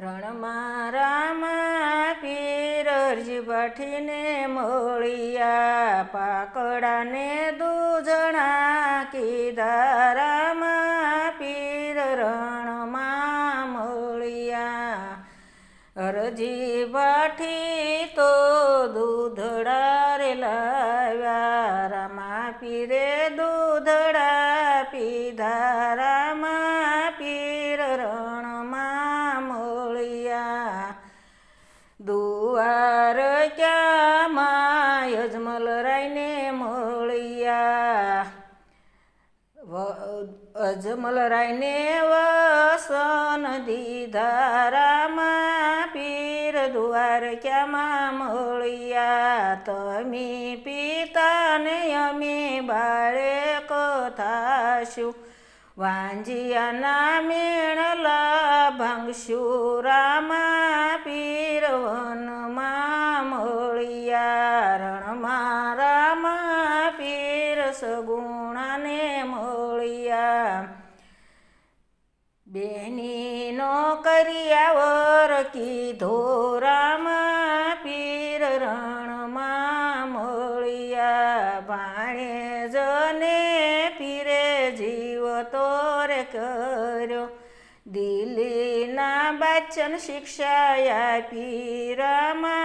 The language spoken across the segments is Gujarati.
રણમાં રામા પીર ભઠીને મળ્યા પાકડાને દૂધણા કીધા રામા પીર રણમાં મળ્યા અરજી ભઠી તો દૂધડા રે લાવ્યા રામા પીરે દૂધડા પીધા અજમલરાયને વસન દીધા રામા પીર દ્વાર ક્યામાં મળ્યા તમે પિતાને અમે બાળે કથાશું વાંજિયાના મેણલા ભાંગશું રામા સગુણાને મળ્યા. બેનીનો કર્યાવર કીધો, રામ પીર રણમાં મળ્યા. ભાણે જને પીરે જીવ તોરે કર્યો. દિલ્હીના બાચન શિક્ષા આપી, રામા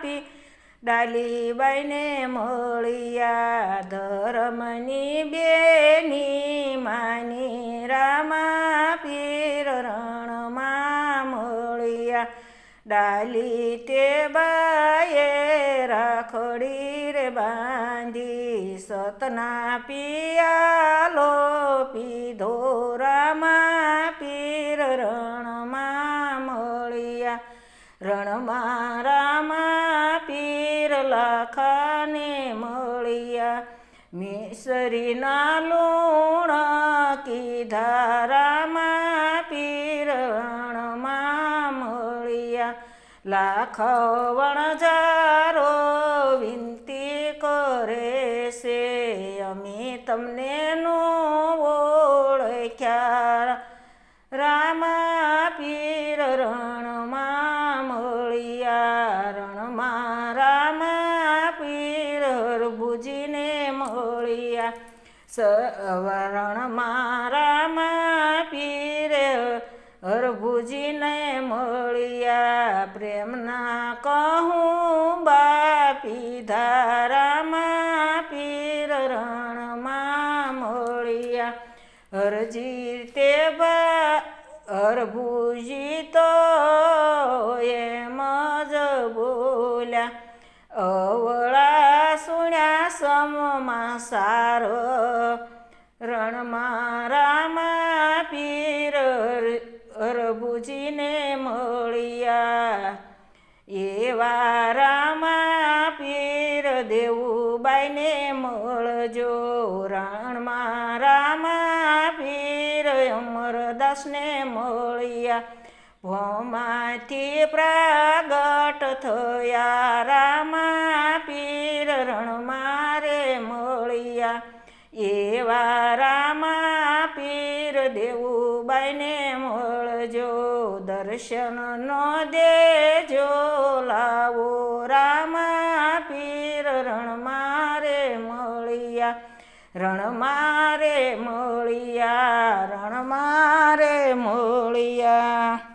રામા પી ડાલીબાઈને મળ્યા ધર્મની બેની માની રામા પીર રણમાં મળ્યા. ડાલી તે બાએ રાખડી રે બાંધી, સતના પિયાલો પીધો રામા પીર રણમાં મળ્યા. રણમાં લાખાને મળ્યા. મિસરીના લુણ કીધા રામા પીરણમાં મળ્યા. લાખ વણજારો વિનંતી કરે છે, અમે તમને નો ઓળખ્યા. રામા સવરણમાં રામા પીર, હરભુજીને મળ્યા પ્રેમના કહું, બાપી ધારામાં પીર રણમાં મળ્યા. હરજી તે બા, હરભુજી તો સમમાં સારો રણમાં રામા પીર હરભુજીને મળ્યા. એવા રામા પીર દેવુબાઈને મળજો. રણમાં રામા પીર અમરદાસને મળ્યા. ભોમાંથી પ્રાગટ થયા. રામા પીર રણમાં એવા રામા પીર દેવું દેવુબાઈને મળજો દર્શન નો દેજો, લાવો રામા પીર રણ મારે મળ્યા રણ મારે મળ્યા રણ મારે મળ્યા.